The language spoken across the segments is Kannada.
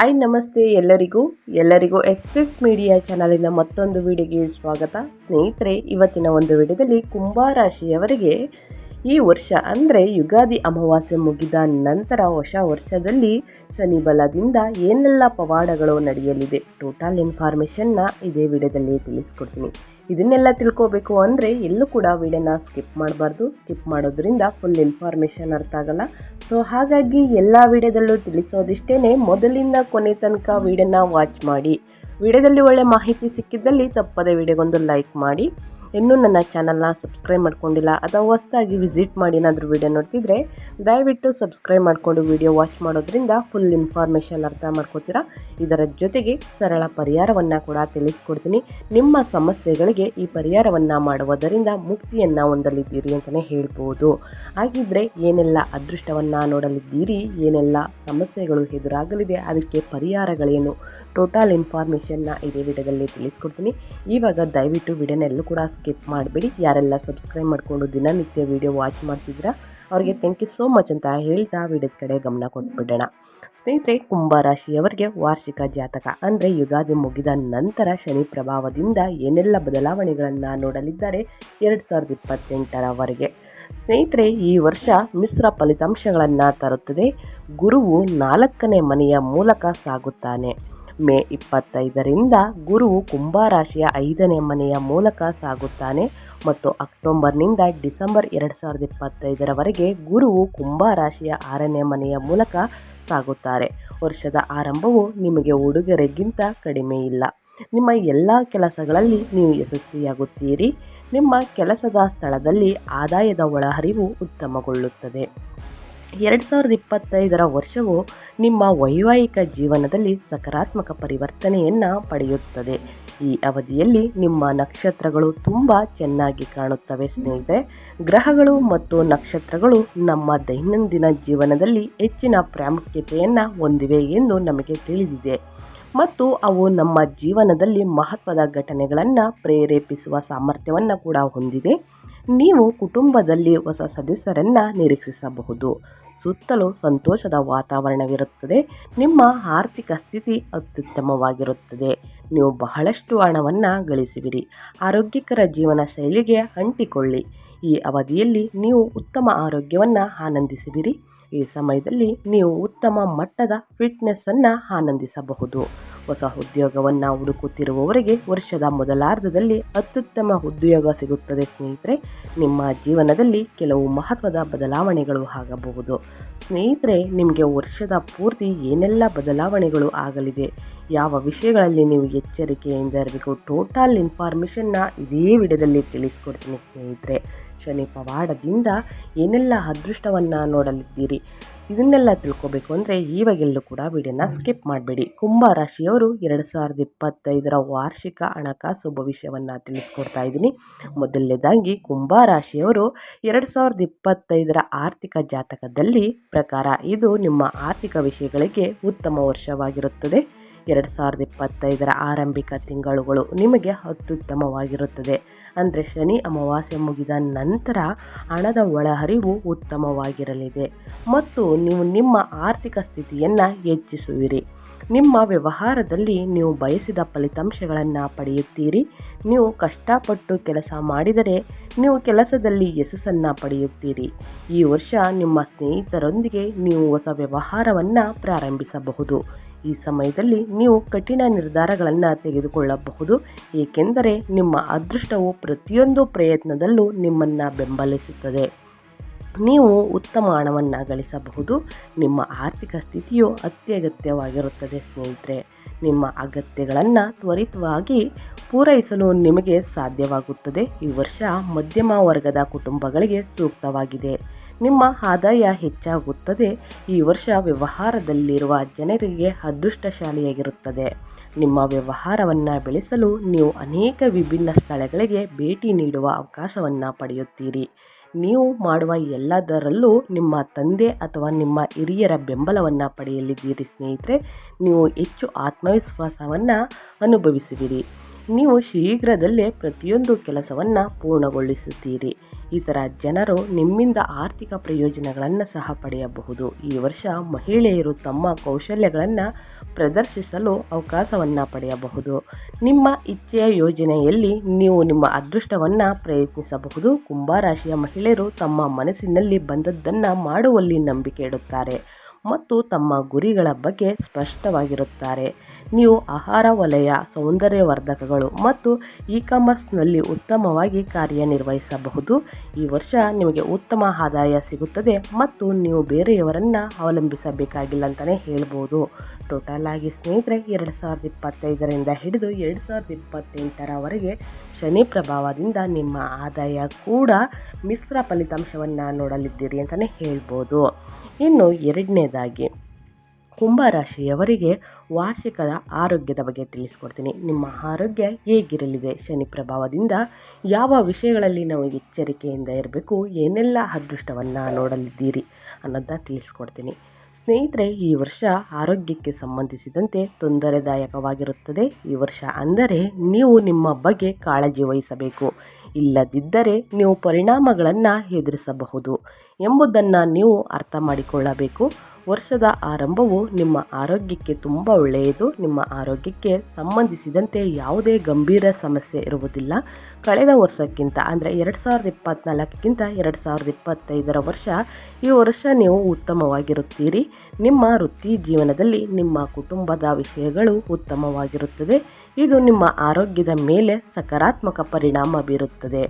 ಹಾಯ್ ನಮಸ್ತೆ ಎಲ್ಲರಿಗೂ. ಎಲ್ಲರಿಗೂ ಎಕ್ಸ್ಪ್ರೆಸ್ ಮೀಡಿಯಾ ಚಾನಲಿನ ಮತ್ತೊಂದು ವಿಡಿಯೋಗೆ ಸ್ವಾಗತ. ಸ್ನೇಹಿತರೆ, ಇವತ್ತಿನ ಒಂದು ವಿಡಿಯೋದಲ್ಲಿ ಕುಂಭರಾಶಿಯವರಿಗೆ ಈ ವರ್ಷ ಅಂದರೆ ಯುಗಾದಿ ಅಮಾವಾಸ್ಯೆ ಮುಗಿದ ನಂತರ ಹೊಸ ವರ್ಷದಲ್ಲಿ ಶನಿ ಬಲದಿಂದ ಏನೆಲ್ಲ ಪವಾಡಗಳು ನಡೆಯಲಿದೆ ಟೋಟಲ್ ಇನ್ಫಾರ್ಮೇಷನ್ನ ಇದೇ ವಿಡಿಯೋದಲ್ಲಿ ತಿಳಿಸ್ಕೊಡ್ತೀನಿ. ಇದನ್ನೆಲ್ಲ ತಿಳ್ಕೋಬೇಕು ಅಂದರೆ ಎಲ್ಲೂ ಕೂಡ ವಿಡಿಯೋನ ಸ್ಕಿಪ್ ಮಾಡಬಾರ್ದು. ಸ್ಕಿಪ್ ಮಾಡೋದ್ರಿಂದ ಫುಲ್ ಇನ್ಫಾರ್ಮೇಷನ್ ಅರ್ಥ ಆಗಲ್ಲ. ಸೊ ಹಾಗಾಗಿ ಎಲ್ಲ ವಿಡಿಯೋದಲ್ಲೂ ತಿಳಿಸೋದಿಷ್ಟೇ ಮೊದಲಿಂದ ಕೊನೆ ತನಕ ವಿಡಿಯೋನ ವಾಚ್ ಮಾಡಿ. ವಿಡಿಯೋದಲ್ಲಿ ಒಳ್ಳೆ ಮಾಹಿತಿ ಸಿಕ್ಕಿದ್ದಲ್ಲಿ ತಪ್ಪದೇ ವಿಡಿಯೋಗೊಂದು ಲೈಕ್ ಮಾಡಿ. ಇನ್ನೂ ನನ್ನ ಚಾನಲ್ನ ಸಬ್ಸ್ಕ್ರೈಬ್ ಮಾಡ್ಕೊಂಡಿಲ್ಲ ಅಥವಾ ಹೊಸ್ದಾಗಿ ವಿಸಿಟ್ ಮಾಡಿ ಏನಾದರೂ ವಿಡಿಯೋ ನೋಡ್ತಿದ್ರೆ ದಯವಿಟ್ಟು ಸಬ್ಸ್ಕ್ರೈಬ್ ಮಾಡಿಕೊಂಡು ವಿಡಿಯೋ ವಾಚ್ ಮಾಡೋದ್ರಿಂದ ಫುಲ್ ಇನ್ಫಾರ್ಮೇಷನ್ ಅರ್ಥ ಮಾಡ್ಕೋತೀರಾ? ಇದರ ಜೊತೆಗೆ ಸರಳ ಪರಿಹಾರವನ್ನು ಕೂಡ ತಿಳಿಸ್ಕೊಡ್ತೀನಿ. ನಿಮ್ಮ ಸಮಸ್ಯೆಗಳಿಗೆ ಈ ಪರಿಹಾರವನ್ನು ಮಾಡುವುದರಿಂದ ಮುಕ್ತಿಯನ್ನು ಹೊಂದಲಿದ್ದೀರಿ ಅಂತಲೇ ಹೇಳ್ಬೋದು. ಹಾಗಿದ್ರೆ ಏನೆಲ್ಲ ಅದೃಷ್ಟವನ್ನು ನೋಡಲಿದ್ದೀರಿ, ಏನೆಲ್ಲ ಸಮಸ್ಯೆಗಳು ಎದುರಾಗಲಿದೆ, ಅದಕ್ಕೆ ಪರಿಹಾರಗಳೇನು? ಟೋಟಲ್ ಇನ್ಫಾರ್ಮೇಷನ್ನ ಇದೇ ವಿಡಿಯೋದಲ್ಲಿ ತಿಳಿಸ್ಕೊಡ್ತೀನಿ. ಇವಾಗ ದಯವಿಟ್ಟು ವಿಡಿಯೋನೆಲ್ಲೂ ಕೂಡ ಸ್ಕಿಪ್ ಮಾಡಬೇಡಿ. ಯಾರೆಲ್ಲ ಸಬ್ಸ್ಕ್ರೈಬ್ ಮಾಡಿಕೊಂಡು ದಿನನಿತ್ಯ ವಿಡಿಯೋ ವಾಚ್ ಮಾಡ್ತಿದ್ದೀರಾ, ಅವರಿಗೆ ಥ್ಯಾಂಕ್ ಯು ಸೋ ಮಚ್ ಅಂತ ಹೇಳ್ತಾ ವಿಡಿಯೋದ ಕಡೆ ಗಮನ ಕೊಟ್ಬಿಡೋಣ. ಸ್ನೇಹಿತರೆ ಕುಂಭರಾಶಿಯವರಿಗೆ ವಾರ್ಷಿಕ ಜಾತಕ ಅಂದರೆ ಯುಗಾದಿ ಮುಗಿದ ನಂತರ ಶನಿ ಪ್ರಭಾವದಿಂದ ಏನೆಲ್ಲ ಬದಲಾವಣೆಗಳನ್ನು ನೋಡಲಿದ್ದಾರೆ ಎರಡು ಸಾವಿರದ ಇಪ್ಪತ್ತೆಂಟರವರೆಗೆ. ಸ್ನೇಹಿತರೆ, ಈ ವರ್ಷ ಮಿಶ್ರ ಫಲಿತಾಂಶಗಳನ್ನು ತರುತ್ತದೆ. ಗುರುವು ನಾಲ್ಕನೇ ಮನೆಯ ಮೂಲಕ ಸಾಗುತ್ತಾನೆ. ಮೇ ಇಪ್ಪತ್ತೈದರಿಂದ ಗುರುವು ಕುಂಭರಾಶಿಯ ಐದನೇ ಮನೆಯ ಮೂಲಕ ಸಾಗುತ್ತಾನೆ ಮತ್ತು ಅಕ್ಟೋಬರ್ನಿಂದ ಡಿಸೆಂಬರ್ ಎರಡು ಸಾವಿರದ ಇಪ್ಪತ್ತೈದರವರೆಗೆ ಗುರುವು ಕುಂಭರಾಶಿಯ ಆರನೇ ಮನೆಯ ಮೂಲಕ ಸಾಗುತ್ತಾರೆ. ವರ್ಷದ ಆರಂಭವು ನಿಮಗೆ ಉಡುಗೊರೆಗಿಂತ ಕಡಿಮೆ ಇಲ್ಲ. ನಿಮ್ಮ ಎಲ್ಲ ಕೆಲಸಗಳಲ್ಲಿ ನೀವು ಯಶಸ್ವಿಯಾಗುತ್ತೀರಿ. ನಿಮ್ಮ ಕೆಲಸದ ಸ್ಥಳದಲ್ಲಿ ಆದಾಯದ ಒಳಹರಿವು ಉತ್ತಮಗೊಳ್ಳುತ್ತದೆ. ಎರಡು ಸಾವಿರದ ಇಪ್ಪತ್ತೈದರ ವರ್ಷವು ನಿಮ್ಮ ವೈವಾಹಿಕ ಜೀವನದಲ್ಲಿ ಸಕಾರಾತ್ಮಕ ಪರಿವರ್ತನೆಯನ್ನು ಪಡೆಯುತ್ತದೆ. ಈ ಅವಧಿಯಲ್ಲಿ ನಿಮ್ಮ ನಕ್ಷತ್ರಗಳು ತುಂಬ ಚೆನ್ನಾಗಿ ಕಾಣುತ್ತವೆ ಸ್ನೇಹಿತರೆ. ಗ್ರಹಗಳು ಮತ್ತು ನಕ್ಷತ್ರಗಳು ನಮ್ಮ ದೈನಂದಿನ ಜೀವನದಲ್ಲಿ ಹೆಚ್ಚಿನ ಪ್ರಾಮುಖ್ಯತೆಯನ್ನು ಹೊಂದಿವೆ ಎಂದು ನಮಗೆ ತಿಳಿದಿದೆ. ಮತ್ತು ಅವು ನಮ್ಮ ಜೀವನದಲ್ಲಿ ಮಹತ್ವದ ಘಟನೆಗಳನ್ನು ಪ್ರೇರೇಪಿಸುವ ಸಾಮರ್ಥ್ಯವನ್ನು ಕೂಡ ಹೊಂದಿದೆ. ನೀವು ಕುಟುಂಬದಲ್ಲಿ ಹೊಸ ಸದಸ್ಯರನ್ನು ನಿರೀಕ್ಷಿಸಬಹುದು. ಸುತ್ತಲೂ ಸಂತೋಷದ ವಾತಾವರಣವಿರುತ್ತದೆ. ನಿಮ್ಮ ಆರ್ಥಿಕ ಸ್ಥಿತಿ ಅತ್ಯುತ್ತಮವಾಗಿರುತ್ತದೆ. ನೀವು ಬಹಳಷ್ಟು ಹಣವನ್ನು ಗಳಿಸುವಿರಿ. ಆರೋಗ್ಯಕರ ಜೀವನ ಶೈಲಿಗೆ ಅಂಟಿಕೊಳ್ಳಿ. ಈ ಅವಧಿಯಲ್ಲಿ ನೀವು ಉತ್ತಮ ಆರೋಗ್ಯವನ್ನು ಆನಂದಿಸುವಿರಿ. ಈ ಸಮಯದಲ್ಲಿ ನೀವು ಉತ್ತಮ ಮಟ್ಟದ ಫಿಟ್ನೆಸ್ಸನ್ನು ಆನಂದಿಸಬಹುದು. ಹೊಸ ಉದ್ಯೋಗವನ್ನು ಹುಡುಕುತ್ತಿರುವವರಿಗೆ ವರ್ಷದ ಮೊದಲಾರ್ಧದಲ್ಲಿ ಅತ್ಯುತ್ತಮ ಉದ್ಯೋಗ ಸಿಗುತ್ತದೆ ಸ್ನೇಹಿತರೆ. ನಿಮ್ಮ ಜೀವನದಲ್ಲಿ ಕೆಲವು ಮಹತ್ವದ ಬದಲಾವಣೆಗಳು ಆಗಬಹುದು. ಸ್ನೇಹಿತರೆ, ನಿಮಗೆ ವರ್ಷದ ಪೂರ್ತಿ ಏನೆಲ್ಲ ಬದಲಾವಣೆಗಳು ಆಗಲಿದೆ? ಯಾವ ವಿಷಯಗಳಲ್ಲಿ ನೀವು ಎಚ್ಚರಿಕೆಯಿಂದ ಇರಬೇಕು? ಟೋಟಲ್ ಇನ್ಫಾರ್ಮೇಷನ್ನ ಇದೇ ವಿಡಿಯೋದಲ್ಲಿ ತಿಳಿಸ್ಕೊಡ್ತೀನಿ ಸ್ನೇಹಿತರೆ. ಶನಿ ಪವಾಡದಿಂದ ಏನೆಲ್ಲ ಅದೃಷ್ಟವನ್ನು ನೋಡಲಿದ್ದೀರಿ? ಇದನ್ನೆಲ್ಲ ತಿಳ್ಕೋಬೇಕು ಅಂದರೆ ಈವಾಗೆಲ್ಲೂ ಕೂಡ ವಿಡಿಯೋನ ಸ್ಕಿಪ್ ಮಾಡಬೇಡಿ. ಕುಂಭ ರಾಶಿಯವರು ಎರಡು ಸಾವಿರದ ಇಪ್ಪತ್ತೈದರ ವಾರ್ಷಿಕ ಹಣಕಾಸು ಭವಿಷ್ಯವನ್ನು ತಿಳಿಸ್ಕೊಡ್ತಾ ಇದ್ದೀನಿ. ಮೊದಲನೇದಾಗಿ ಕುಂಭ ರಾಶಿಯವರು ಎರಡು ಸಾವಿರದ ಇಪ್ಪತ್ತೈದರ ಆರ್ಥಿಕ ಜಾತಕದಲ್ಲಿ ಪ್ರಕಾರ ಇದು ನಿಮ್ಮ ಆರ್ಥಿಕ ವಿಷಯಗಳಿಗೆ ಉತ್ತಮ ವರ್ಷವಾಗಿರುತ್ತದೆ. ಎರಡು ಸಾವಿರದ ಇಪ್ಪತ್ತೈದರ ಆರಂಭಿಕ ತಿಂಗಳುಗಳು ನಿಮಗೆ ಅತ್ಯುತ್ತಮವಾಗಿರುತ್ತದೆ. ಅಂದರೆ ಶನಿ ಅಮಾವಾಸ್ಯೆ ಮುಗಿದ ನಂತರ ಹಣದ ಒಳಹರಿವು ಉತ್ತಮವಾಗಿರಲಿದೆ. ಮತ್ತು ನೀವು ನಿಮ್ಮ ಆರ್ಥಿಕ ಸ್ಥಿತಿಯನ್ನು ಹೆಚ್ಚಿಸುವಿರಿ. ನಿಮ್ಮ ವ್ಯವಹಾರದಲ್ಲಿ ನೀವು ಬಯಸಿದ ಫಲಿತಾಂಶಗಳನ್ನು ಪಡೆಯುತ್ತೀರಿ. ನೀವು ಕಷ್ಟಪಟ್ಟು ಕೆಲಸ ಮಾಡಿದರೆ ನೀವು ಕೆಲಸದಲ್ಲಿ ಯಶಸ್ಸನ್ನು ಪಡೆಯುತ್ತೀರಿ. ಈ ವರ್ಷ ನಿಮ್ಮ ಸ್ನೇಹಿತರೊಂದಿಗೆ ನೀವು ಹೊಸ ವ್ಯವಹಾರವನ್ನು ಪ್ರಾರಂಭಿಸಬಹುದು. ಈ ಸಮಯದಲ್ಲಿ ನೀವು ಕಠಿಣ ನಿರ್ಧಾರಗಳನ್ನು ತೆಗೆದುಕೊಳ್ಳಬಹುದು, ಏಕೆಂದರೆ ನಿಮ್ಮ ಅದೃಷ್ಟವು ಪ್ರತಿಯೊಂದು ಪ್ರಯತ್ನದಲ್ಲೂ ನಿಮ್ಮನ್ನು ಬೆಂಬಲಿಸುತ್ತದೆ. ನೀವು ಉತ್ತಮ ಹಣವನ್ನು ಗಳಿಸಬಹುದು, ನಿಮ್ಮ ಆರ್ಥಿಕ ಸ್ಥಿತಿಯು ಅತ್ಯಗತ್ಯವಾಗಿರುತ್ತದೆ ಸ್ನೇಹಿತರೆ. ನಿಮ್ಮ ಅಗತ್ಯಗಳನ್ನು ತ್ವರಿತವಾಗಿ ಪೂರೈಸಲು ನಿಮಗೆ ಸಾಧ್ಯವಾಗುತ್ತದೆ. ಈ ವರ್ಷ ಮಧ್ಯಮ ವರ್ಗದ ಕುಟುಂಬಗಳಿಗೆ ಸೂಕ್ತವಾಗಿದೆ. ನಿಮ್ಮ ಆದಾಯ ಹೆಚ್ಚಾಗುತ್ತದೆ. ಈ ವರ್ಷ ವ್ಯವಹಾರದಲ್ಲಿರುವ ಜನರಿಗೆ ಅದೃಷ್ಟಶಾಲಿಯಾಗಿರುತ್ತದೆ. ನಿಮ್ಮ ವ್ಯವಹಾರವನ್ನು ಬೆಳೆಸಲು ನೀವು ಅನೇಕ ವಿಭಿನ್ನ ಸ್ಥಳಗಳಿಗೆ ಭೇಟಿ ನೀಡುವ ಅವಕಾಶವನ್ನು ಪಡೆಯುತ್ತೀರಿ. ನೀವು ಮಾಡುವ ಎಲ್ಲದರಲ್ಲೂ ನಿಮ್ಮ ತಂದೆ ಅಥವಾ ನಿಮ್ಮ ಹಿರಿಯರ ಬೆಂಬಲವನ್ನು ಪಡೆಯಲಿದ್ದೀರಿ ಸ್ನೇಹಿತರೆ. ನೀವು ಹೆಚ್ಚು ಆತ್ಮವಿಶ್ವಾಸವನ್ನು ಅನುಭವಿಸುವಿರಿ. ನೀವು ಶೀಘ್ರದಲ್ಲೇ ಪ್ರತಿಯೊಂದು ಕೆಲಸವನ್ನು ಪೂರ್ಣಗೊಳಿಸುತ್ತೀರಿ. ಇತರ ಜನರು ನಿಮ್ಮಿಂದ ಆರ್ಥಿಕ ಪ್ರಯೋಜನಗಳನ್ನು ಸಹ ಪಡೆಯಬಹುದು. ಈ ವರ್ಷ ಮಹಿಳೆಯರು ತಮ್ಮ ಕೌಶಲ್ಯಗಳನ್ನು ಪ್ರದರ್ಶಿಸಲು ಅವಕಾಶವನ್ನು ಪಡೆಯಬಹುದು. ನಿಮ್ಮ ಇಚ್ಛೆಯ ಯೋಜನೆಯಲ್ಲಿ ನೀವು ನಿಮ್ಮ ಅದೃಷ್ಟವನ್ನು ಪ್ರಯತ್ನಿಸಬಹುದು. ಕುಂಭರಾಶಿಯ ಮಹಿಳೆಯರು ತಮ್ಮ ಮನಸ್ಸಿನಲ್ಲಿ ಬಂದದ್ದನ್ನು ಮಾಡುವಲ್ಲಿ ನಂಬಿಕೆ ಇಡುತ್ತಾರೆ ಮತ್ತು ತಮ್ಮ ಗುರಿಗಳ ಬಗ್ಗೆ ಸ್ಪಷ್ಟವಾಗಿರುತ್ತಾರೆ. ನೀವು ಆಹಾರ, ವಲಯ, ಸೌಂದರ್ಯವರ್ಧಕಗಳು ಮತ್ತು ಇ ಕಾಮರ್ಸ್ನಲ್ಲಿ ಉತ್ತಮವಾಗಿ ಕಾರ್ಯನಿರ್ವಹಿಸಬಹುದು. ಈ ವರ್ಷ ನಿಮಗೆ ಉತ್ತಮ ಆದಾಯ ಸಿಗುತ್ತದೆ ಮತ್ತು ನೀವು ಬೇರೆಯವರನ್ನು ಅವಲಂಬಿಸಬೇಕಾಗಿಲ್ಲ ಅಂತಲೇ ಹೇಳ್ಬೋದು. ಟೋಟಲ್ ಆಗಿ ಸ್ನೇಹಿತರೆ, ಎರಡು ಸಾವಿರದ ಇಪ್ಪತ್ತೈದರಿಂದ ಹಿಡಿದು ಎರಡು ಸಾವಿರದ ಇಪ್ಪತ್ತೆಂಟರವರೆಗೆ ಶನಿ ಪ್ರಭಾವದಿಂದ ನಿಮ್ಮ ಆದಾಯ ಕೂಡ ಮಿಶ್ರ ಫಲಿತಾಂಶವನ್ನು ನೋಡಲಿದ್ದೀರಿ ಅಂತಲೇ ಹೇಳ್ಬೋದು. ಇನ್ನು ಎರಡನೇದಾಗಿ ಕುಂಭರಾಶಿಯವರಿಗೆ ವಾರ್ಷಿಕದ ಆರೋಗ್ಯದ ಬಗ್ಗೆ ತಿಳಿಸ್ಕೊಡ್ತೀನಿ. ನಿಮ್ಮ ಆರೋಗ್ಯ ಹೇಗಿರಲಿದೆ? ಶನಿ ಪ್ರಭಾವದಿಂದ ಯಾವ ವಿಷಯಗಳಲ್ಲಿ ನಾವು ಎಚ್ಚರಿಕೆಯಿಂದ ಇರಬೇಕು? ಏನೆಲ್ಲ ಅದೃಷ್ಟವನ್ನು ನೋಡಲಿದ್ದೀರಿ ಅನ್ನೋದನ್ನ ತಿಳಿಸ್ಕೊಡ್ತೀನಿ. ಸ್ನೇಹಿತರೆ, ಈ ವರ್ಷ ಆರೋಗ್ಯಕ್ಕೆ ಸಂಬಂಧಿಸಿದಂತೆ ತೊಂದರೆದಾಯಕವಾಗಿರುತ್ತದೆ. ಈ ವರ್ಷ ಅಂದರೆ ನೀವು ನಿಮ್ಮ ಬಗ್ಗೆ ಕಾಳಜಿ ವಹಿಸಬೇಕು. ಇಲ್ಲದಿದ್ದರೆ ನೀವು ಪರಿಣಾಮಗಳನ್ನು ಎದುರಿಸಬಹುದು ಎಂಬುದನ್ನು ನೀವು ಅರ್ಥ ಮಾಡಿಕೊಳ್ಳಬೇಕು. ವರ್ಷದ ಆರಂಭವು ನಿಮ್ಮ ಆರೋಗ್ಯಕ್ಕೆ ತುಂಬ ಒಳ್ಳೆಯದು. ನಿಮ್ಮ ಆರೋಗ್ಯಕ್ಕೆ ಸಂಬಂಧಿಸಿದಂತೆ ಯಾವುದೇ ಗಂಭೀರ ಸಮಸ್ಯೆ ಇರುವುದಿಲ್ಲ. ಕಳೆದ ವರ್ಷಕ್ಕಿಂತ ಅಂದರೆ ಎರಡು ಸಾವಿರದ ಇಪ್ಪತ್ತ್ನಾಲ್ಕಕ್ಕಿಂತ ಎರಡು ಸಾವಿರದ ಇಪ್ಪತ್ತೈದರ ವರ್ಷ, ಈ ವರ್ಷ ನೀವು ಉತ್ತಮವಾಗಿರುತ್ತೀರಿ. ನಿಮ್ಮ ವೃತ್ತಿ ಜೀವನದಲ್ಲಿ ನಿಮ್ಮ ಕುಟುಂಬದ ವಿಷಯಗಳು ಉತ್ತಮವಾಗಿರುತ್ತದೆ. ಇದು ನಿಮ್ಮ ಆರೋಗ್ಯದ ಮೇಲೆ ಸಕಾರಾತ್ಮಕ ಪರಿಣಾಮ ಬೀರುತ್ತದೆ.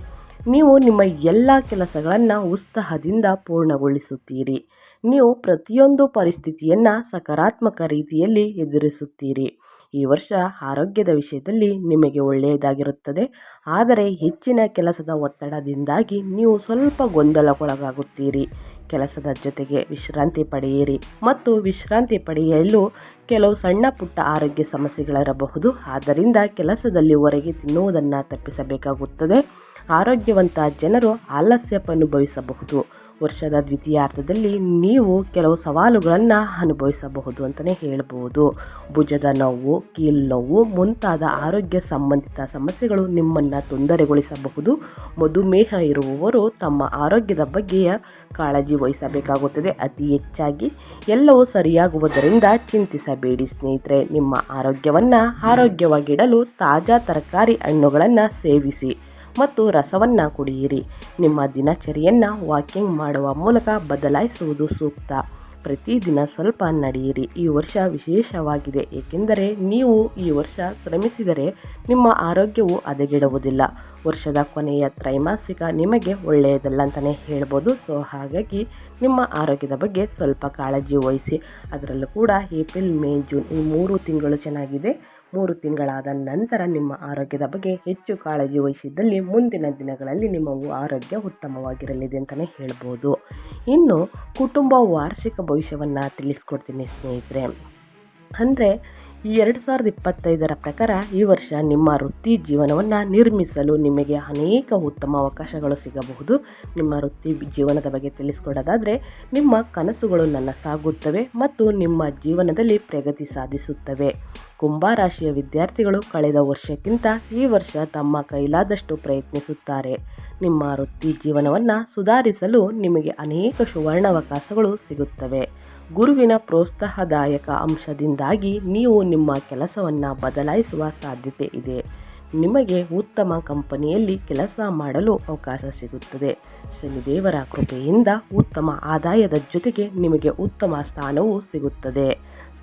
ನೀವು ನಿಮ್ಮ ಎಲ್ಲ ಕೆಲಸಗಳನ್ನು ಉತ್ಸಾಹದಿಂದ ಪೂರ್ಣಗೊಳಿಸುತ್ತೀರಿ. ನೀವು ಪ್ರತಿಯೊಂದು ಪರಿಸ್ಥಿತಿಯನ್ನು ಸಕಾರಾತ್ಮಕ ರೀತಿಯಲ್ಲಿ ಎದುರಿಸುತ್ತೀರಿ. ಈ ವರ್ಷ ಆರೋಗ್ಯದ ವಿಷಯದಲ್ಲಿ ನಿಮಗೆ ಒಳ್ಳೆಯದಾಗಿರುತ್ತದೆ. ಆದರೆ ಹೆಚ್ಚಿನ ಕೆಲಸದ ಒತ್ತಡದಿಂದಾಗಿ ನೀವು ಸ್ವಲ್ಪ ಗೊಂದಲಕ್ಕೊಳಗಾಗುತ್ತೀರಿ. ಕೆಲಸದ ಜೊತೆಗೆ ವಿಶ್ರಾಂತಿ ಪಡೆಯಿರಿ ಮತ್ತು ವಿಶ್ರಾಂತಿ ಪಡೆಯಲು ಕೆಲವು ಸಣ್ಣ ಪುಟ್ಟ ಆರೋಗ್ಯ ಸಮಸ್ಯೆಗಳಿರಬಹುದು. ಆದ್ದರಿಂದ ಕೆಲಸದಲ್ಲಿ ಹೊರಗೆ ತಿನ್ನುವುದನ್ನು ತಪ್ಪಿಸಬೇಕಾಗುತ್ತದೆ. ಆರೋಗ್ಯವಂತ ಜನರು ಆಲಸ್ಯ ಅನುಭವಿಸಬಹುದು ವರ್ಷದ ದ್ವಿತೀಯಾರ್ಧದಲ್ಲಿ ನೀವು ಕೆಲವು ಸವಾಲುಗಳನ್ನು ಅನುಭವಿಸಬಹುದು ಅಂತಲೇ ಹೇಳಬಹುದು ಭುಜದ ನೋವು, ಕೀಲು ನೋವು ಮುಂತಾದ ಆರೋಗ್ಯ ಸಂಬಂಧಿತ ಸಮಸ್ಯೆಗಳು ನಿಮ್ಮನ್ನು ತೊಂದರೆಗೊಳಿಸಬಹುದು. ಮಧುಮೇಹ ಇರುವವರು ತಮ್ಮ ಆರೋಗ್ಯದ ಬಗ್ಗೆ ಕಾಳಜಿ ವಹಿಸಬೇಕಾಗುತ್ತದೆ. ಅತಿ ಹೆಚ್ಚಾಗಿ ಎಲ್ಲವೂ ಸರಿಯಾಗುವುದರಿಂದ ಚಿಂತಿಸಬೇಡಿ ಸ್ನೇಹಿತರೆ. ನಿಮ್ಮ ಆರೋಗ್ಯವನ್ನು ಆರೋಗ್ಯವಾಗಿಡಲು ತಾಜಾ ತರಕಾರಿ ಹಣ್ಣುಗಳನ್ನು ಸೇವಿಸಿ. ಮತ್ತು ರಸವನ್ನು ಕುಡಿಯಿರಿ. ನಿಮ್ಮ ದಿನಚರಿಯನ್ನು ವಾಕಿಂಗ್ ಮಾಡುವ ಮೂಲಕ ಬದಲಾಯಿಸುವುದು ಸೂಕ್ತ. ಪ್ರತಿದಿನ ಸ್ವಲ್ಪ ನಡೆಯಿರಿ. ಈ ವರ್ಷ ವಿಶೇಷವಾಗಿದೆ. ಏಕೆಂದರೆ ನೀವು ಈ ವರ್ಷ ಶ್ರಮಿಸಿದರೆ ನಿಮ್ಮ ಆರೋಗ್ಯವು ಹದಗೆಡುವುದಿಲ್ಲ. ವರ್ಷದ ಕೊನೆಯ ತ್ರೈಮಾಸಿಕ ನಿಮಗೆ ಒಳ್ಳೆಯದಲ್ಲ ಅಂತಲೇ ಹೇಳ್ಬೋದು. ಸೊ, ಹಾಗಾಗಿ ನಿಮ್ಮ ಆರೋಗ್ಯದ ಬಗ್ಗೆ ಸ್ವಲ್ಪ ಕಾಳಜಿ ವಹಿಸಿ. ಅದರಲ್ಲೂ ಕೂಡ ಏಪ್ರಿಲ್, ಮೇ, ಜೂನ್ ಈ ಮೂರು ತಿಂಗಳು ಚೆನ್ನಾಗಿದೆ. ಮೂರು ತಿಂಗಳಾದ ನಂತರ ನಿಮ್ಮ ಆರೋಗ್ಯದ ಬಗ್ಗೆ ಹೆಚ್ಚು ಕಾಳಜಿ ವಹಿಸಿದ್ದಲ್ಲಿ ಮುಂದಿನ ದಿನಗಳಲ್ಲಿ ನಿಮ್ಮ ಆರೋಗ್ಯ ಉತ್ತಮವಾಗಿರಲಿದೆ ಅಂತಲೇ ಹೇಳ್ಬೋದು. ಇನ್ನು ಕುಟುಂಬ ವಾರ್ಷಿಕ ಭವಿಷ್ಯವನ್ನು ತಿಳಿಸ್ಕೊಡ್ತೀನಿ ಸ್ನೇಹಿತರೆ. ಅಂದರೆ ಎರಡು ಸಾವಿರದ ಇಪ್ಪತ್ತೈದರ ಪ್ರಕಾರ ಈ ವರ್ಷ ನಿಮ್ಮ ವೃತ್ತಿ ಜೀವನವನ್ನು ನಿರ್ಮಿಸಲು ನಿಮಗೆ ಅನೇಕ ಉತ್ತಮ ಅವಕಾಶಗಳು ಸಿಗಬಹುದು. ನಿಮ್ಮ ವೃತ್ತಿ ಜೀವನದ ಬಗ್ಗೆ ತಿಳಿಸ್ಕೊಡೋದಾದರೆ, ನಿಮ್ಮ ಕನಸುಗಳು ನನ್ನ ಸಾಗುತ್ತವೆ ಮತ್ತು ನಿಮ್ಮ ಜೀವನದಲ್ಲಿ ಪ್ರಗತಿ ಸಾಧಿಸುತ್ತವೆ. ಕುಂಭರಾಶಿಯ ವಿದ್ಯಾರ್ಥಿಗಳು ಕಳೆದ ವರ್ಷಕ್ಕಿಂತ ಈ ವರ್ಷ ತಮ್ಮ ಕೈಲಾದಷ್ಟು ಪ್ರಯತ್ನಿಸುತ್ತಾರೆ. ನಿಮ್ಮ ವೃತ್ತಿ ಜೀವನವನ್ನು ಸುಧಾರಿಸಲು ನಿಮಗೆ ಅನೇಕ ಸುವರ್ಣಾವಕಾಶಗಳು ಸಿಗುತ್ತವೆ. ಗುರುವಿನ ಪ್ರೋತ್ಸಾಹದಾಯಕ ಅಂಶದಿಂದಾಗಿ ನೀವು ನಿಮ್ಮ ಕೆಲಸವನ್ನು ಬದಲಾಯಿಸುವ ಸಾಧ್ಯತೆ ಇದೆ. ನಿಮಗೆ ಉತ್ತಮ ಕಂಪನಿಯಲ್ಲಿ ಕೆಲಸ ಮಾಡಲು ಅವಕಾಶ ಸಿಗುತ್ತದೆ. ಶನಿದೇವರ ಕೃಪೆಯಿಂದ ಉತ್ತಮ ಆದಾಯದ ಜೊತೆಗೆ ನಿಮಗೆ ಉತ್ತಮ ಸ್ಥಾನವೂ ಸಿಗುತ್ತದೆ.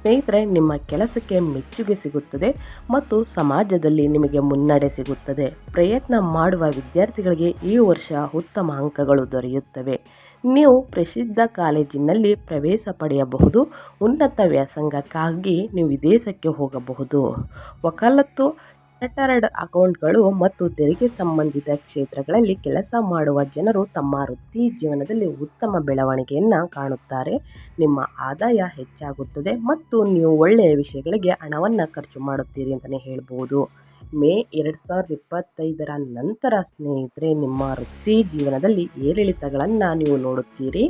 ಸ್ನೇಹಿತರೆ, ನಿಮ್ಮ ಕೆಲಸಕ್ಕೆ ಮೆಚ್ಚುಗೆ ಸಿಗುತ್ತದೆ ಮತ್ತು ಸಮಾಜದಲ್ಲಿ ನಿಮಗೆ ಮುನ್ನಡೆ ಸಿಗುತ್ತದೆ. ಪ್ರಯತ್ನ ಮಾಡುವ ವಿದ್ಯಾರ್ಥಿಗಳಿಗೆ ಈ ವರ್ಷ ಉತ್ತಮ ಅಂಕಗಳು ದೊರೆಯುತ್ತವೆ. ನೀವು ಪ್ರಸಿದ್ಧ ಕಾಲೇಜಿನಲ್ಲಿ ಪ್ರವೇಶ ಪಡೆಯಬಹುದು. ಉನ್ನತ ವ್ಯಾಸಂಗಕ್ಕಾಗಿ ನೀವು ವಿದೇಶಕ್ಕೆ ಹೋಗಬಹುದು. ವಕಾಲತ್ತು, ಚಾರ್ಟರ್ಡ್ ಅಕೌಂಟ್ಗಳು ಮತ್ತು ತೆರಿಗೆ ಸಂಬಂಧಿತ ಕ್ಷೇತ್ರಗಳಲ್ಲಿ ಕೆಲಸ ಮಾಡುವ ಜನರು ತಮ್ಮ ವೃತ್ತಿ ಜೀವನದಲ್ಲಿ ಉತ್ತಮ ಬೆಳವಣಿಗೆಯನ್ನು ಕಾಣುತ್ತಾರೆ. ನಿಮ್ಮ ಆದಾಯ ಹೆಚ್ಚಾಗುತ್ತದೆ ಮತ್ತು ನೀವು ಒಳ್ಳೆಯ ವಿಷಯಗಳಿಗೆ ಹಣವನ್ನು ಖರ್ಚು ಮಾಡುತ್ತೀರಿ ಅಂತಲೇ ಹೇಳ್ಬೋದು. ಮೇ ಎರಡು ಸಾವಿರದ ಇಪ್ಪತ್ತೈದರ ನಂತರ ಸ್ನೇಹಿತರೆ ನಿಮ್ಮ ವೃತ್ತಿ ಜೀವನದಲ್ಲಿ ಏರಿಳಿತಗಳನ್ನು ನೀವು ನೋಡುತ್ತೀರಿ.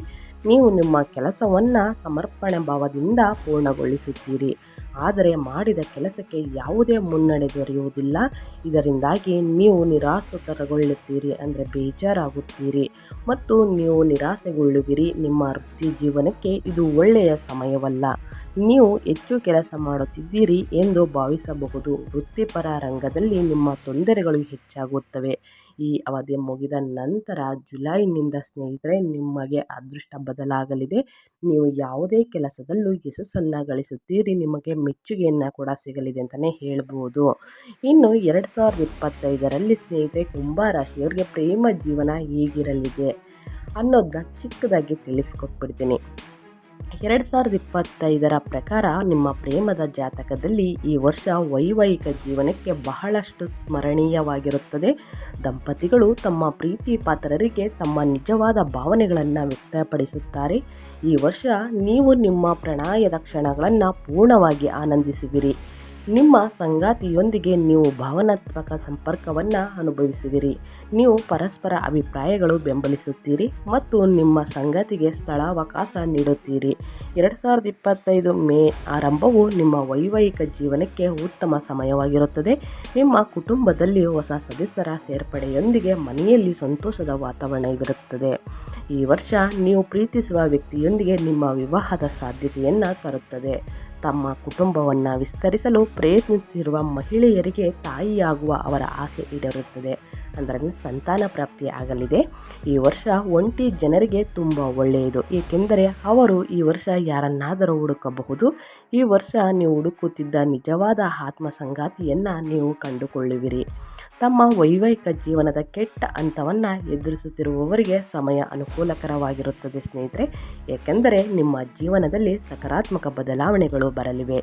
ನೀವು ನಿಮ್ಮ ಕೆಲಸವನ್ನು ಸಮರ್ಪಣೆ ಭಾವದಿಂದ ಪೂರ್ಣಗೊಳಿಸುತ್ತೀರಿ. ಆದರೆ ಮಾಡಿದ ಕೆಲಸಕ್ಕೆ ಯಾವುದೇ ಮುನ್ನಡೆ ದೊರೆಯುವುದಿಲ್ಲ. ಇದರಿಂದಾಗಿ ನೀವು ನಿರಾಸತರಗೊಳ್ಳುತ್ತೀರಿ ಅಂದರೆ ಬೇಜಾರಾಗುತ್ತೀರಿ. ಮತ್ತು ನೀವು ನಿರಾಸೆಗೊಳ್ಳುವಿರಿ. ನಿಮ್ಮ ವೃತ್ತಿ ಜೀವನಕ್ಕೆ ಇದು ಒಳ್ಳೆಯ ಸಮಯವಲ್ಲ. ನೀವು ಹೆಚ್ಚು ಕೆಲಸ ಮಾಡುತ್ತಿದ್ದೀರಿ ಎಂದು ಭಾವಿಸಬಹುದು. ವೃತ್ತಿಪರ ರಂಗದಲ್ಲಿ ನಿಮ್ಮ ತೊಂದರೆಗಳು ಹೆಚ್ಚಾಗುತ್ತವೆ. ಈ ಅವಧಿ ಮುಗಿದ ನಂತರ ಜುಲೈನಿಂದ ಸ್ನೇಹಿತರೆ, ನಿಮಗೆ ಅದೃಷ್ಟ ಬದಲಾಗಲಿದೆ. ನೀವು ಯಾವುದೇ ಕೆಲಸದಲ್ಲೂ ಯಶಸ್ಸನ್ನು ಗಳಿಸುತ್ತೀರಿ. ನಿಮಗೆ ಮೆಚ್ಚುಗೆಯನ್ನು ಕೂಡ ಸಿಗಲಿದೆ ಅಂತಲೇ ಹೇಳ್ಬೋದು. ಇನ್ನು ಎರಡು ಸಾವಿರದ ಇಪ್ಪತ್ತೈದರಲ್ಲಿ ಸ್ನೇಹಿತರೆ, ಕುಂಭ ರಾಶಿಯವರಿಗೆ ಪ್ರೇಮ ಜೀವನ ಹೇಗಿರಲಿದೆ ಅನ್ನೋದನ್ನ ಚಿಕ್ಕದಾಗಿ ತಿಳಿಸ್ಕೊಟ್ಬಿಡ್ತೀನಿ. ಎರಡು ಸಾವಿರದ ಇಪ್ಪತ್ತೈದರ ಪ್ರಕಾರ ನಿಮ್ಮ ಪ್ರೇಮದ ಜಾತಕದಲ್ಲಿ ಈ ವರ್ಷ ವೈವಾಹಿಕ ಜೀವನಕ್ಕೆ ಬಹಳಷ್ಟು ಸ್ಮರಣೀಯವಾಗಿರುತ್ತದೆ. ದಂಪತಿಗಳು ತಮ್ಮ ಪ್ರೀತಿ ಪಾತ್ರರಿಗೆ ತಮ್ಮ ನಿಜವಾದ ಭಾವನೆಗಳನ್ನು ವ್ಯಕ್ತಪಡಿಸುತ್ತಾರೆ. ಈ ವರ್ಷ ನೀವು ನಿಮ್ಮ ಪ್ರಣಯದ ಕ್ಷಣಗಳನ್ನು ಪೂರ್ಣವಾಗಿ ಆನಂದಿಸುವಿರಿ ನಿಮ್ಮ ಸಂಗಾತಿಯೊಂದಿಗೆ ನೀವು ಭಾವನಾತ್ಮಕ ಸಂಪರ್ಕವನ್ನು ಅನುಭವಿಸಿದಿರಿ. ನೀವು ಪರಸ್ಪರ ಅಭಿಪ್ರಾಯಗಳು ಬೆಂಬಲಿಸುತ್ತೀರಿ ಮತ್ತು ನಿಮ್ಮ ಸಂಗಾತಿಗೆ ಸ್ಥಳಾವಕಾಶ ನೀಡುತ್ತೀರಿ. ಎರಡು ಸಾವಿರದ ಇಪ್ಪತ್ತೈದು ಮೇ ಆರಂಭವು ನಿಮ್ಮ ವೈವಾಹಿಕ ಜೀವನಕ್ಕೆ ಉತ್ತಮ ಸಮಯವಾಗಿರುತ್ತದೆ. ನಿಮ್ಮ ಕುಟುಂಬದಲ್ಲಿ ಹೊಸ ಸದಸ್ಯರ ಸೇರ್ಪಡೆಯೊಂದಿಗೆ ಮನೆಯಲ್ಲಿ ಸಂತೋಷದ ವಾತಾವರಣ ಇರುತ್ತದೆ. ಈ ವರ್ಷ ನೀವು ಪ್ರೀತಿಸುವ ವ್ಯಕ್ತಿಯೊಂದಿಗೆ ನಿಮ್ಮ ವಿವಾಹದ ಸಾಧ್ಯತೆಯನ್ನು ತರುತ್ತದೆ. ತಮ್ಮ ಕುಟುಂಬವನ್ನು ವಿಸ್ತರಿಸಲು ಪ್ರಯತ್ನಿಸುತ್ತಿರುವ ಮಹಿಳೆಯರಿಗೆ ತಾಯಿಯಾಗುವ ಅವರ ಆಸೆ ಈಡೇರುತ್ತದೆ. ಅಂದರೆ ಸಂತಾನ ಪ್ರಾಪ್ತಿ ಆಗಲಿದೆ. ಈ ವರ್ಷ ಒಂಟಿ ಜನರಿಗೆ ತುಂಬ ಒಳ್ಳೆಯದು. ಏಕೆಂದರೆ ಅವರು ಈ ವರ್ಷ ಯಾರನ್ನಾದರೂ ಹುಡುಕಬಹುದು. ಈ ವರ್ಷ ನೀವು ಹುಡುಕುತ್ತಿದ್ದ ನಿಜವಾದ ಆತ್ಮ ಸಂಗಾತಿಯನ್ನು ನೀವು ಕಂಡುಕೊಳ್ಳುವಿರಿ. ತಮ್ಮ ವೈವಾಹಿಕ ಜೀವನದ ಕೆಟ್ಟ ಹಂತವನ್ನು ಎದುರಿಸುತ್ತಿರುವವರಿಗೆ ಸಮಯ ಅನುಕೂಲಕರವಾಗಿರುತ್ತದೆ ಸ್ನೇಹಿತರೆ. ಏಕೆಂದರೆ ನಿಮ್ಮ ಜೀವನದಲ್ಲಿ ಸಕಾರಾತ್ಮಕ ಬದಲಾವಣೆಗಳು ಬರಲಿವೆ.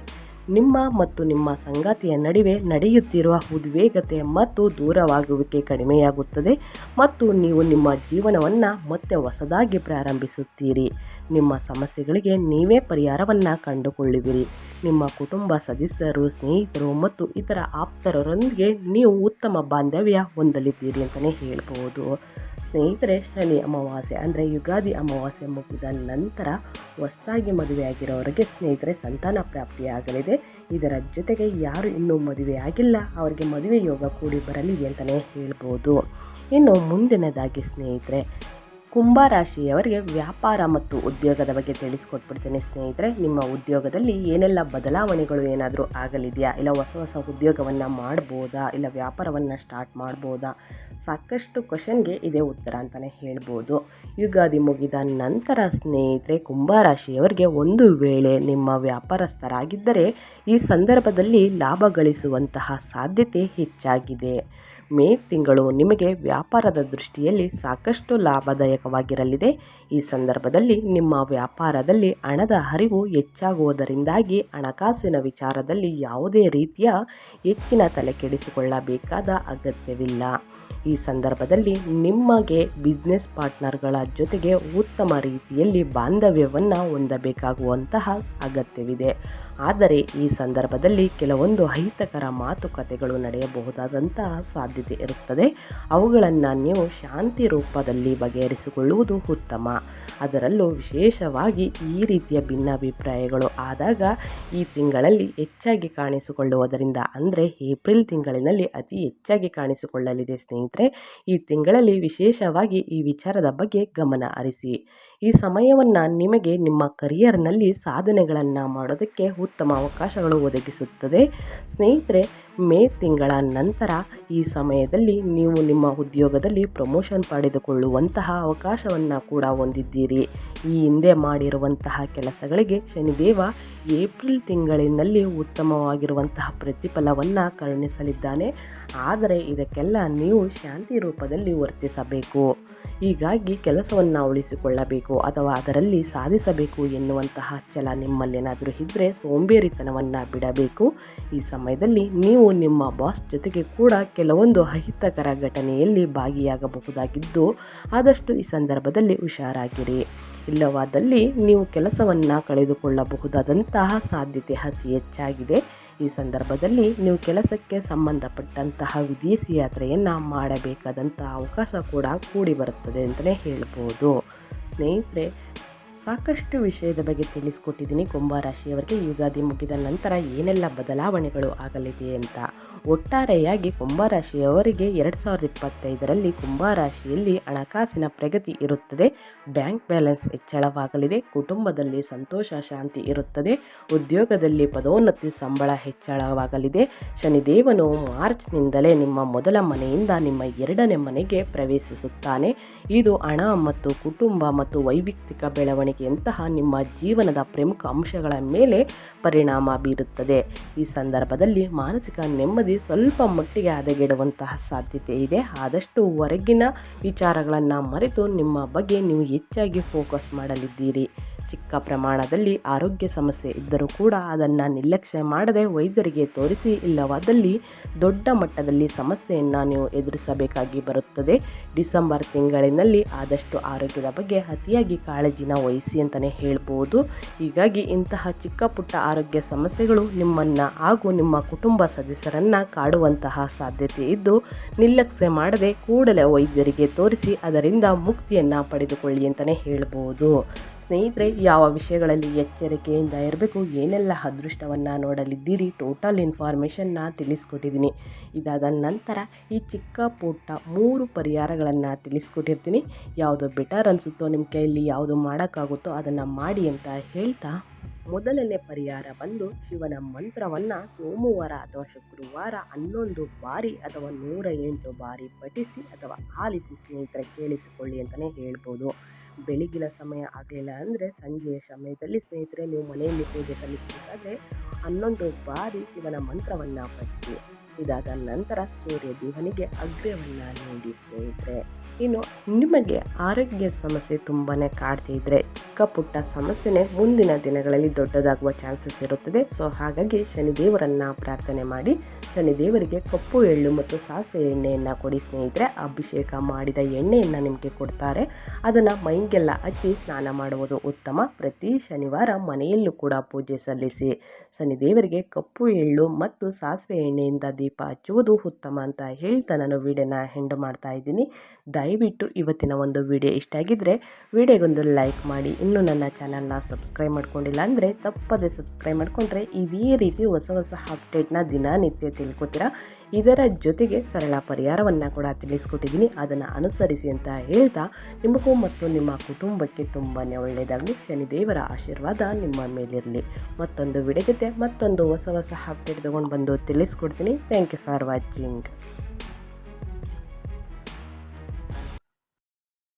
ನಿಮ್ಮ ಮತ್ತು ನಿಮ್ಮ ಸಂಗಾತಿಯ ನಡುವೆ ನಡೆಯುತ್ತಿರುವ ಉದ್ವೇಗತೆ ಮತ್ತು ದೂರವಾಗುವಿಕೆ ಕಡಿಮೆಯಾಗುತ್ತದೆ ಮತ್ತು ನೀವು ನಿಮ್ಮ ಜೀವನವನ್ನು ಮತ್ತೆ ಹೊಸದಾಗಿ ಪ್ರಾರಂಭಿಸುತ್ತೀರಿ. ನಿಮ್ಮ ಸಮಸ್ಯೆಗಳಿಗೆ ನೀವೇ ಪರಿಹಾರವನ್ನು ಕಂಡುಕೊಳ್ಳುವಿರಿ. ನಿಮ್ಮ ಕುಟುಂಬ ಸದಸ್ಯರು, ಸ್ನೇಹಿತರು ಮತ್ತು ಇತರ ಆಪ್ತರರೊಂದಿಗೆ ನೀವು ಉತ್ತಮ ಬಾಂಧವ್ಯ ಹೊಂದಲಿದ್ದೀರಿ ಅಂತಲೇ ಹೇಳ್ಬೋದು. ಸ್ನೇಹಿತರೆ, ಶನಿ ಅಮಾವಾಸ್ಯೆ ಅಂದರೆ ಯುಗಾದಿ ಅಮಾವಾಸ್ಯೆ ಮುಗಿದ ನಂತರ ಹೊಸದಾಗಿ ಮದುವೆಯಾಗಿರೋರಿಗೆ ಸ್ನೇಹಿತರೆ, ಸಂತಾನ ಪ್ರಾಪ್ತಿಯಾಗಲಿದೆ ಇದರ ಜೊತೆಗೆ ಯಾರು ಇನ್ನೂ ಮದುವೆಯಾಗಿಲ್ಲ ಅವರಿಗೆ ಮದುವೆ ಯೋಗ ಕೂಡಿ ಬರಲಿದೆ ಅಂತಲೇ ಹೇಳ್ಬೋದು. ಇನ್ನು ಮುಂದಿನದಾಗಿ ಸ್ನೇಹಿತರೆ ಕುಂಭರಾಶಿಯವರಿಗೆ ವ್ಯಾಪಾರ ಮತ್ತು ಉದ್ಯೋಗದ ಬಗ್ಗೆ ತಿಳಿಸ್ಕೊಟ್ಬಿಡ್ತೇನೆ ಸ್ನೇಹಿತರೆ. ನಿಮ್ಮ ಉದ್ಯೋಗದಲ್ಲಿ ಏನೆಲ್ಲ ಬದಲಾವಣೆಗಳು ಏನಾದರೂ ಆಗಲಿದೆಯಾ? ಇಲ್ಲ ಹೊಸ ಹೊಸ ಉದ್ಯೋಗವನ್ನು ಮಾಡ್ಬೋದಾ? ಇಲ್ಲ ವ್ಯಾಪಾರವನ್ನು ಸ್ಟಾರ್ಟ್ ಮಾಡ್ಬೋದಾ? ಸಾಕಷ್ಟು ಕ್ವಶನ್ಗೆ ಇದೇ ಉತ್ತರ ಅಂತಲೇ ಹೇಳ್ಬೋದು. ಯುಗಾದಿ ಮುಗಿದ ನಂತರ ಸ್ನೇಹಿತರೆ ಕುಂಭ ರಾಶಿಯವರಿಗೆ ಒಂದು ವೇಳೆ ನಿಮ್ಮ ವ್ಯಾಪಾರಸ್ಥರಾಗಿದ್ದರೆ ಈ ಸಂದರ್ಭದಲ್ಲಿ ಲಾಭ ಗಳಿಸುವಂತಹ ಸಾಧ್ಯತೆ ಹೆಚ್ಚಾಗಿದೆ. ಮೇ ತಿಂಗಳು ನಿಮಗೆ ವ್ಯಾಪಾರದ ದೃಷ್ಟಿಯಲ್ಲಿ ಸಾಕಷ್ಟು ಲಾಭದಾಯಕವಾಗಿರಲಿದೆ. ಈ ಸಂದರ್ಭದಲ್ಲಿ ನಿಮ್ಮ ವ್ಯಾಪಾರದಲ್ಲಿ ಹಣದ ಹರಿವು ಹೆಚ್ಚಾಗುವುದರಿಂದಾಗಿ ಹಣಕಾಸಿನ ವಿಚಾರದಲ್ಲಿ ಯಾವುದೇ ರೀತಿಯ ಹೆಚ್ಚಿನ ತಲೆಕೆಡಿಸಿಕೊಳ್ಳಬೇಕಾದ ಅಗತ್ಯವಿಲ್ಲ. ಈ ಸಂದರ್ಭದಲ್ಲಿ ನಿಮಗೆ ಬಿಸ್ನೆಸ್ ಪಾರ್ಟ್ನರ್ಗಳ ಜೊತೆಗೆ ಉತ್ತಮ ರೀತಿಯಲ್ಲಿ ಬಾಂಧವ್ಯವನ್ನು ಹೊಂದಬೇಕಾಗುವಂತಹ ಅಗತ್ಯವಿದೆ. ಆದರೆ ಈ ಸಂದರ್ಭದಲ್ಲಿ ಕೆಲವೊಂದು ಅಹಿತಕರ ಮಾತುಕತೆಗಳು ನಡೆಯಬಹುದಾದಂತಹ ಸಾಧ್ಯತೆ ಇರುತ್ತದೆ. ಅವುಗಳನ್ನು ನೀವು ಶಾಂತಿ ರೂಪದಲ್ಲಿ ಬಗೆಹರಿಸಿಕೊಳ್ಳುವುದು ಉತ್ತಮ. ಅದರಲ್ಲೂ ವಿಶೇಷವಾಗಿ ಈ ರೀತಿಯ ಭಿನ್ನಾಭಿಪ್ರಾಯಗಳು ಆದಾಗ ಈ ತಿಂಗಳಲ್ಲಿ ಹೆಚ್ಚಾಗಿ ಕಾಣಿಸಿಕೊಳ್ಳುವುದರಿಂದ ಅಂದರೆ ಏಪ್ರಿಲ್ ತಿಂಗಳಿನಲ್ಲಿ ಅತಿ ಹೆಚ್ಚಾಗಿ ಕಾಣಿಸಿಕೊಳ್ಳಲಿದೆ ಈ ತಿಂಗಳಲ್ಲಿ ವಿಶೇಷವಾಗಿ ಈ ವಿಚಾರದ ಬಗ್ಗೆ ಗಮನ ಹರಿಸಿ. ಈ ಸಮಯವನ್ನು ನಿಮಗೆ ನಿಮ್ಮ ಕರಿಯರ್ನಲ್ಲಿ ಸಾಧನೆಗಳನ್ನು ಮಾಡೋದಕ್ಕೆ ಉತ್ತಮ ಅವಕಾಶಗಳು ಒದಗಿಸುತ್ತದೆ. ಸ್ನೇಹಿತರೆ ಮೇ ತಿಂಗಳ ನಂತರ ಈ ಸಮಯದಲ್ಲಿ ನೀವು ನಿಮ್ಮ ಉದ್ಯೋಗದಲ್ಲಿ ಪ್ರಮೋಷನ್ ಪಡೆದುಕೊಳ್ಳುವಂತಹ ಅವಕಾಶವನ್ನು ಕೂಡ ಹೊಂದಿದ್ದೀರಿ. ಈ ಹಿಂದೆ ಮಾಡಿರುವಂತಹ ಕೆಲಸಗಳಿಗೆ ಶನಿದೇವ ಏಪ್ರಿಲ್ ತಿಂಗಳಿನಲ್ಲಿ ಉತ್ತಮವಾಗಿರುವಂತಹ ಪ್ರತಿಫಲವನ್ನು ಕರುಣಿಸಲಿದ್ದಾನೆ. ಆದರೆ ಇದಕ್ಕೆಲ್ಲ ನೀವು ಶಾಂತಿ ರೂಪದಲ್ಲಿ ವರ್ತಿಸಬೇಕು. ಹೀಗಾಗಿ ಕೆಲಸವನ್ನು ಉಳಿಸಿಕೊಳ್ಳಬೇಕು ಅಥವಾ ಅದರಲ್ಲಿ ಸಾಧಿಸಬೇಕು ಎನ್ನುವಂತಹ ಛಲ ನಿಮ್ಮಲ್ಲೇನಾದರೂ ಇದ್ದರೆ ಸೋಂಬೇರಿತನವನ್ನು ಬಿಡಬೇಕು. ಈ ಸಮಯದಲ್ಲಿ ನೀವು ನಿಮ್ಮ ಬಾಸ್ ಜೊತೆಗೆ ಕೂಡ ಕೆಲವೊಂದು ಅಹಿತಕರ ಘಟನೆಯಲ್ಲಿ ಭಾಗಿಯಾಗಬಹುದಾಗಿದ್ದು ಆದಷ್ಟು ಈ ಸಂದರ್ಭದಲ್ಲಿ ಹುಷಾರಾಗಿರಿ. ಇಲ್ಲವಾದಲ್ಲಿ ನೀವು ಕೆಲಸವನ್ನು ಕಳೆದುಕೊಳ್ಳಬಹುದಾದಂತಹ ಸಾಧ್ಯತೆ ಅತಿ ಹೆಚ್ಚಾಗಿದೆ. ಈ ಸಂದರ್ಭದಲ್ಲಿ ನೀವು ಕೆಲಸಕ್ಕೆ ಸಂಬಂಧಪಟ್ಟಂತಹ ವಿದೇಶಿ ಯಾತ್ರೆಯನ್ನು ಮಾಡಬೇಕಾದಂತಹ ಅವಕಾಶ ಕೂಡ ಕೂಡಿ ಬರುತ್ತದೆ ಅಂತಲೇ ಹೇಳ್ಬೋದು. ಸ್ನೇಹಿತರೆ, ಸಾಕಷ್ಟು ವಿಷಯದ ಬಗ್ಗೆ ತಿಳಿಸ್ಕೊಟ್ಟಿದ್ದೀನಿ. ಕುಂಭರಾಶಿಯವರಿಗೆ ಯುಗಾದಿ ಮುಗಿದ ನಂತರ ಏನೆಲ್ಲ ಬದಲಾವಣೆಗಳು ಆಗಲಿದೆ ಅಂತ ಒಟ್ಟಾರೆಯಾಗಿ ಕುಂಭರಾಶಿಯವರಿಗೆ ಎರಡು ಸಾವಿರದ ಇಪ್ಪತ್ತೈದರಲ್ಲಿ ಕುಂಭರಾಶಿಯಲ್ಲಿ ಹಣಕಾಸಿನ ಪ್ರಗತಿ ಇರುತ್ತದೆ. ಬ್ಯಾಂಕ್ ಬ್ಯಾಲೆನ್ಸ್ ಹೆಚ್ಚಳವಾಗಲಿದೆ. ಕುಟುಂಬದಲ್ಲಿ ಸಂತೋಷ, ಶಾಂತಿ ಇರುತ್ತದೆ. ಉದ್ಯೋಗದಲ್ಲಿ ಪದೋನ್ನತಿ ಸಂಬಳ ಹೆಚ್ಚಳವಾಗಲಿದೆ. ಶನಿದೇವನು ಮಾರ್ಚ್ನಿಂದಲೇ ನಿಮ್ಮ ಮೊದಲ ಮನೆಯಿಂದ ನಿಮ್ಮ ಎರಡನೇ ಮನೆಗೆ ಪ್ರವೇಶಿಸುತ್ತಾನೆ. ಇದು ಹಣ ಮತ್ತು ಕುಟುಂಬ ಮತ್ತು ವೈಯಕ್ತಿಕ ಬೆಳವಣಿಗೆಯಂತಹ ನಿಮ್ಮ ಜೀವನದ ಪ್ರಮುಖ ಅಂಶಗಳ ಮೇಲೆ ಪರಿಣಾಮ ಬೀರುತ್ತದೆ. ಈ ಸಂದರ್ಭದಲ್ಲಿ ಮಾನಸಿಕ ನೆಮ್ಮದಿ ಸ್ವಲ್ಪ ಮಟ್ಟಿಗೆ ಹದಗೆಡುವಂತಹ ಸಾಧ್ಯತೆ ಇದೆ. ಆದಷ್ಟು ಹೊರಗಿನ ವಿಚಾರಗಳನ್ನು ಮರೆತು ನಿಮ್ಮ ಬಗ್ಗೆ ನೀವು ಹೆಚ್ಚಾಗಿ ಫೋಕಸ್ ಮಾಡಲಿದ್ದೀರಿ. ಚಿಕ್ಕ ಪ್ರಮಾಣದಲ್ಲಿ ಆರೋಗ್ಯ ಸಮಸ್ಯೆ ಇದ್ದರೂ ಕೂಡ ಅದನ್ನು ನಿರ್ಲಕ್ಷ್ಯ ಮಾಡದೆ ವೈದ್ಯರಿಗೆ ತೋರಿಸಿ ಇಲ್ಲವಾದಲ್ಲಿ ದೊಡ್ಡ ಮಟ್ಟದಲ್ಲಿ ಸಮಸ್ಯೆಯನ್ನು ನೀವು ಎದುರಿಸಬೇಕಾಗಿ ಬರುತ್ತದೆ. ಡಿಸೆಂಬರ್ ತಿಂಗಳಿನಲ್ಲಿ ಆದಷ್ಟು ಆರೋಗ್ಯದ ಬಗ್ಗೆ ಅತಿಯಾಗಿ ಕಾಳಜಿನ ವಹಿಸಿ ಅಂತಲೇ ಹೇಳ್ಬೋದು. ಹೀಗಾಗಿ ಇಂತಹ ಚಿಕ್ಕ ಪುಟ್ಟ ಆರೋಗ್ಯ ಸಮಸ್ಯೆಗಳು ನಿಮ್ಮನ್ನು ಹಾಗೂ ನಿಮ್ಮ ಕುಟುಂಬ ಸದಸ್ಯರನ್ನು ಕಾಡುವಂತಹ ಸಾಧ್ಯತೆ ಇದ್ದು ನಿರ್ಲಕ್ಷ್ಯ ಮಾಡದೆ ಕೂಡಲೇ ವೈದ್ಯರಿಗೆ ತೋರಿಸಿ ಅದರಿಂದ ಮುಕ್ತಿಯನ್ನು ಪಡೆದುಕೊಳ್ಳಿ ಅಂತಲೇ ಹೇಳ್ಬೋದು. ಸ್ನೇಹಿತರೆ, ಯಾವ ವಿಷಯಗಳಲ್ಲಿ ಎಚ್ಚರಿಕೆಯಿಂದ ಇರಬೇಕು, ಏನೆಲ್ಲ ಅದೃಷ್ಟವನ್ನು ನೋಡಲಿದ್ದೀರಿ ಟೋಟಲ್ ಇನ್ಫಾರ್ಮೇಷನ್ನ ತಿಳಿಸ್ಕೊಟ್ಟಿದ್ದೀನಿ. ಇದಾದ ನಂತರ ಈ ಚಿಕ್ಕ ಪುಟ್ಟ ಮೂರು ಪರಿಹಾರಗಳನ್ನು ತಿಳಿಸ್ಕೊಟ್ಟಿರ್ತೀನಿ. ಯಾವುದು ಬೆಟರ್ ಅನಿಸುತ್ತೋ ನಿಮ್ಮ ಕೈಯಲ್ಲಿ ಯಾವುದು ಮಾಡೋಕ್ಕಾಗುತ್ತೋ ಅದನ್ನು ಮಾಡಿ ಅಂತ ಹೇಳ್ತಾ ಮೊದಲನೇ ಪರಿಹಾರ ಬಂದು ಶಿವನ ಮಂತ್ರವನ್ನು ಸೋಮವಾರ ಅಥವಾ ಶುಕ್ರವಾರ ಹನ್ನೊಂದು ಬಾರಿ ಅಥವಾ ನೂರ ಎಂಟು ಬಾರಿ ಪಠಿಸಿ ಅಥವಾ ಆಲಿಸಿ ಸ್ನೇಹಿತರೆ ಕೇಳಿಸಿಕೊಳ್ಳಿ ಅಂತಲೇ ಹೇಳ್ಬೋದು. ಬೆಳಗಿನ ಸಮಯ ಆಗಲಿಲ್ಲ ಅಂದರೆ ಸಂಜೆಯ ಸಮಯದಲ್ಲಿ ಸ್ನೇಹಿತರೆ ನೀವು ಮನೆಯಲ್ಲಿ ಪೂಜೆ ಸಲ್ಲಿಸಬೇಕಾದ್ರೆ ಹನ್ನೊಂದು ಬಾರಿ ಶಿವನ ಮಂತ್ರವನ್ನು ಪಠಿಸಿ. ಇದಾದ ನಂತರ ಸೂರ್ಯ ದೇವನಿಗೆ ಅಗ್ರ್ಯವನ್ನು ನೀಡಿ ಸ್ನೇಹಿತರೆ ಇನ್ನು ನಿಮಗೆ ಆರೋಗ್ಯ ಸಮಸ್ಯೆ ತುಂಬಾ ಕಾಡ್ತಿದ್ರೆ ಚಿಕ್ಕ ಪುಟ್ಟ ಸಮಸ್ಯೆನೇ ಮುಂದಿನ ದಿನಗಳಲ್ಲಿ ದೊಡ್ಡದಾಗುವ ಚಾನ್ಸಸ್ ಇರುತ್ತದೆ. ಸೊ, ಹಾಗಾಗಿ ಶನಿದೇವರನ್ನು ಪ್ರಾರ್ಥನೆ ಮಾಡಿ, ಶನಿದೇವರಿಗೆ ಕಪ್ಪು ಎಳ್ಳು ಮತ್ತು ಸಾಸಿವೆ ಎಣ್ಣೆಯನ್ನು ಕೊಡಿ ಸ್ನೇಹಿತರೆ. ಅಭಿಷೇಕ ಮಾಡಿದ ಎಣ್ಣೆಯನ್ನು ನಿಮಗೆ ಕೊಡ್ತಾರೆ. ಅದನ್ನು ಮೈಗೆಲ್ಲ ಹಚ್ಚಿ ಸ್ನಾನ ಮಾಡುವುದು ಉತ್ತಮ. ಪ್ರತಿ ಶನಿವಾರ ಮನೆಯಲ್ಲೂ ಕೂಡ ಪೂಜೆ ಸಲ್ಲಿಸಿ, ಶನಿದೇವರಿಗೆ ಕಪ್ಪು ಎಳ್ಳು ಮತ್ತು ಸಾಸಿವೆ ಎಣ್ಣೆಯಿಂದ ದೀಪ ಹಚ್ಚುವುದು ಉತ್ತಮ ಅಂತ ಹೇಳ್ತಾ ನಾನು ವಿಡಿಯೋನ ಹೆಂಡು ಮಾಡ್ತಾ ಇದ್ದೀನಿ. ದಯವಿಟ್ಟು ಇವತ್ತಿನ ಒಂದು ವಿಡಿಯೋ ಇಷ್ಟ ಆಗಿದ್ದರೆ ವಿಡಿಯೋಗೊಂದು ಲೈಕ್ ಮಾಡಿ. ಇನ್ನೂ ನನ್ನ ಚಾನಲ್ನ ಸಬ್ಸ್ಕ್ರೈಬ್ ಮಾಡ್ಕೊಂಡಿಲ್ಲ ಅಂದರೆ ತಪ್ಪದೇ ಸಬ್ಸ್ಕ್ರೈಬ್ ಮಾಡಿಕೊಂಡ್ರೆ ಇದೇ ರೀತಿ ಹೊಸ ಹೊಸ ಅಪ್ಡೇಟ್ನ ದಿನನಿತ್ಯ ತಿಳ್ಕೊತೀರಾ? ಇದರ ಜೊತೆಗೆ ಸರಳ ಪರಿಹಾರವನ್ನು ಕೂಡ ತಿಳಿಸ್ಕೊಟ್ಟಿದ್ದೀನಿ. ಅದನ್ನು ಅನುಸರಿಸಿ ಅಂತ ಹೇಳ್ತಾ, ನಿಮಗೂ ಮತ್ತು ನಿಮ್ಮ ಕುಟುಂಬಕ್ಕೆ ತುಂಬಾ ಒಳ್ಳೆಯದಾಗಲಿ. ಶನಿದೇವರ ಆಶೀರ್ವಾದ ನಿಮ್ಮ ಮೇಲಿರಲಿ. ಮತ್ತೊಂದು ವಿಡಿಯೋ ಜೊತೆ ಮತ್ತೊಂದು ಹೊಸ ಹೊಸ ಅಪ್ಡೇಟ್ ತೊಗೊಂಡು ಬಂದು ತಿಳಿಸ್ಕೊಡ್ತೀನಿ. Thank you for watching